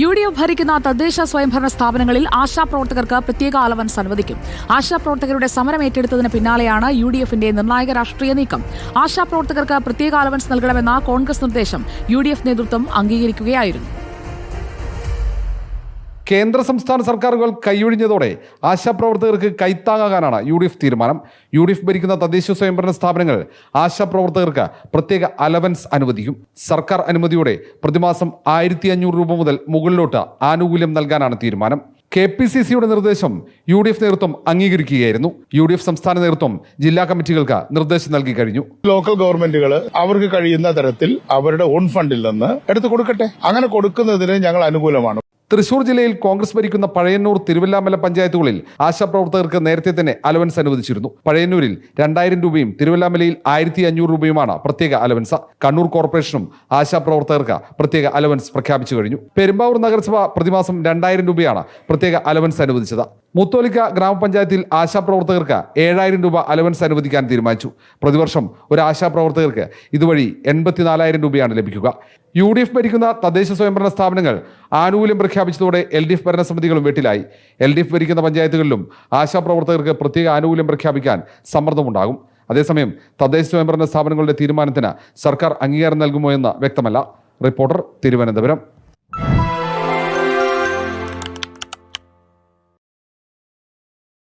U D F ഭരിക്കുന്ന തദ്ദേശ സ്വയംഭരണ സ്ഥാപനങ്ങളിൽ ആശാപ്രവർത്തകർക്ക് പ്രത്യേക അലവൻസ് അനുവദിക്കും. ആശാപ്രവർത്തകരുടെ സമരം ഏറ്റെടുത്തതിന് പിന്നാലെയാണ് യു ഡി എഫിന്റെ നിർണായക രാഷ്ട്രീയ നീക്കം. ആശാപ്രവർത്തകർക്ക് പ്രത്യേക അലവൻസ് നൽകണമെന്ന കോൺഗ്രസ് നിർദ്ദേശം യു ഡി എഫ് നേതൃത്വം അംഗീകരിക്കുകയായിരുന്നു. കേന്ദ്ര സംസ്ഥാന സർക്കാരുകൾ കൈയൊഴിഞ്ഞതോടെ ആശാപ്രവർത്തകർക്ക് കൈത്താങ്ങാനാണ് യു ഡി എഫ് തീരുമാനം. യു ഡി എഫ് ഭരിക്കുന്ന തദ്ദേശ സ്വയംഭരണ സ്ഥാപനങ്ങൾ ആശാപ്രവർത്തകർക്ക് പ്രത്യേക അലവൻസ് അനുവദിക്കും. സർക്കാർ അനുമതിയോടെ പ്രതിമാസം ആയിരത്തി അഞ്ഞൂറ് രൂപ മുതൽ മുകളിലോട്ട് ആനുകൂല്യം നൽകാനാണ് തീരുമാനം. കെ പി സി സിയുടെ നിർദ്ദേശം യു ഡി എഫ് നേതൃത്വം അംഗീകരിക്കുകയായിരുന്നു. യു ഡി എഫ് സംസ്ഥാന നേതൃത്വം ജില്ലാ കമ്മിറ്റികൾക്ക് നിർദ്ദേശം നൽകി കഴിഞ്ഞു. ലോക്കൽ ഗവൺമെന്റുകൾ അവർക്ക് കഴിയുന്ന തരത്തിൽ അവരുടെ ഓൺ ഫണ്ടിൽ നിന്ന് എടുത്തു കൊടുക്കട്ടെ. അങ്ങനെ കൊടുക്കുന്നതിന് ഞങ്ങൾ അനുകൂലമാണ്. തൃശൂർ ജില്ലയിൽ കോൺഗ്രസ് ഭരിക്കുന്ന പഴയന്നൂർ തിരുവല്ലാമല പഞ്ചായത്തുകളിൽ ആശാപ്രവർത്തകർക്ക് നേരത്തെ തന്നെ അലവൻസ് അനുവദിച്ചിരുന്നു. പഴയന്നൂരിൽ രണ്ടായിരം രൂപയും തിരുവല്ലാമലയിൽ ആയിരത്തി അഞ്ഞൂറ് രൂപയുമാണ് പ്രത്യേക അലവൻസ്. കണ്ണൂർ കോർപ്പറേഷനും ആശാപ്രവർത്തകർക്ക് പ്രത്യേക അലവൻസ് പ്രഖ്യാപിച്ചു കഴിഞ്ഞു. പെരുമ്പാവൂർ നഗരസഭ പ്രതിമാസം രണ്ടായിരം രൂപയാണ് പ്രത്യേക അലവൻസ് അനുവദിച്ചത്. മുത്തോലിക്ക ഗ്രാമപഞ്ചായത്തിൽ ആശാപ്രവർത്തകർക്ക് ഏഴായിരം രൂപ അലവൻസ് അനുവദിക്കാൻ തീരുമാനിച്ചു. പ്രതിവർഷം ഒരു ആശാപ്രവർത്തകർക്ക് ഇതുവഴി എൺപത്തിനാലായിരം രൂപയാണ് ലഭിക്കുക. യു ഡി എഫ് ഭരിക്കുന്ന തദ്ദേശ സ്വയംഭരണ സ്ഥാപനങ്ങൾ ആനുകൂല്യം പ്രഖ്യാപിച്ചതോടെ എൽ ഡി എഫ് ഭരണസമിതികളും വെട്ടിലായി. എൽ ഡി എഫ് ഭരിക്കുന്ന പഞ്ചായത്തുകളിലും ആശാപ്രവർത്തകർക്ക് പ്രത്യേക ആനുകൂല്യം പ്രഖ്യാപിക്കാൻ സമ്മർദ്ദമുണ്ടാകും. അതേസമയം തദ്ദേശ സ്വയംഭരണ സ്ഥാപനങ്ങളുടെ തീരുമാനത്തിന് സർക്കാർ അംഗീകാരം നൽകുമോ എന്ന് വ്യക്തമല്ല. റിപ്പോർട്ടർ തിരുവനന്തപുരം.